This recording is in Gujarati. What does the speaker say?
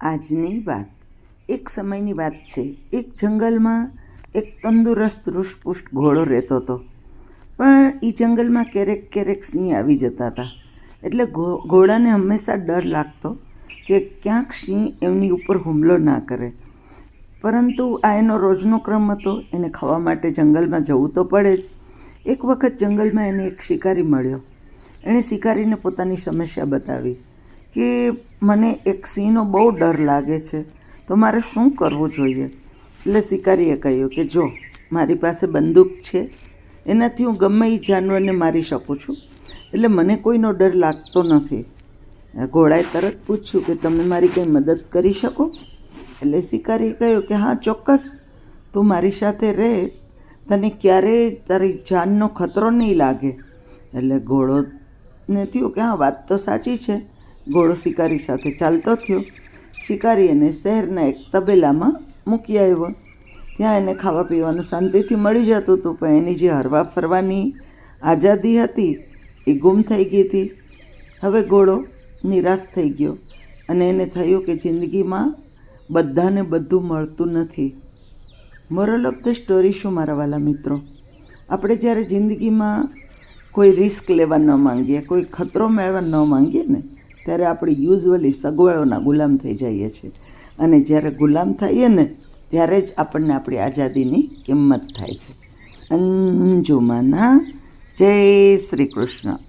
આજની વાત. એક સમયની વાત છે. એક જંગલમાં એક તંદુરસ્ત રુષ્ટપુષ્ટ ઘોડો રહેતો હતો. પણ એ જંગલમાં ક્યારેક ક્યારેક સિંહ આવી જતા હતા. એટલે ઘોડાને હંમેશા ડર લાગતો કે ક્યાંક સિંહ એમની ઉપર હુમલો ના કરે. પરંતુ આ એનો રોજનો ક્રમ હતો. એને ખાવા માટે જંગલમાં જવું તો પડે જ. એક વખત જંગલમાં એને એક શિકારી મળ્યો. એણે શિકારીને પોતાની સમસ્યા બતાવી. કે મને એક સિંહનો બહુ ડર લાગે છે. તો મારે શું કરવું જોઈએ? એટલે શિકારીએ કહ્યું કે જો, મારી પાસે બંદૂક છે, એનાથી હું ગમે એ જાનવરને મારી શકું છું. એટલે મને કોઈનો ડર લાગતો નથી. ઘોડાએ તરત પૂછ્યું કે તમે મારી કંઈ મદદ કરી શકો? એટલે શિકારીએ કહ્યું કે હા, ચોક્કસ. તું મારી સાથે રહે તને ક્યારેય તારી જાનનો ખતરો નહીં લાગે. એટલે ઘોડોને થયું કે હા, વાત તો સાચી છે. ઘોડો શિકારી સાથે ચાલતો થયો. શિકારી એને શહેરના એક તબેલામાં મૂકી આવ્યો. ત્યાં એને ખાવા પીવાનું શાંતિથી મળી જતું હતું, પણ એની જે હરવા ફરવાની આઝાદી હતી એ ગુમ થઈ ગઈ હતી. હવે ઘોડો નિરાશ થઈ ગયો અને એને થયું કે જિંદગીમાં બધાને બધું મળતું નથી. મોરલ ઓફ ધ સ્ટોરી શું, મારા વાલા મિત્રો? આપણે જ્યારે જિંદગીમાં કોઈ રિસ્ક લેવા ન માંગીએ, કોઈ ખતરો મેળવવા ન માંગીએ ને ત્યારે આપણે યુઝવલી સગવડોના ગુલામ થઈ જઈએ છીએ. અને જ્યારે ગુલામ થઈએ ને, ત્યારે જ આપણને આપણી આઝાદીની કિંમત થાય છે. અંજુમાના જય શ્રી કૃષ્ણ.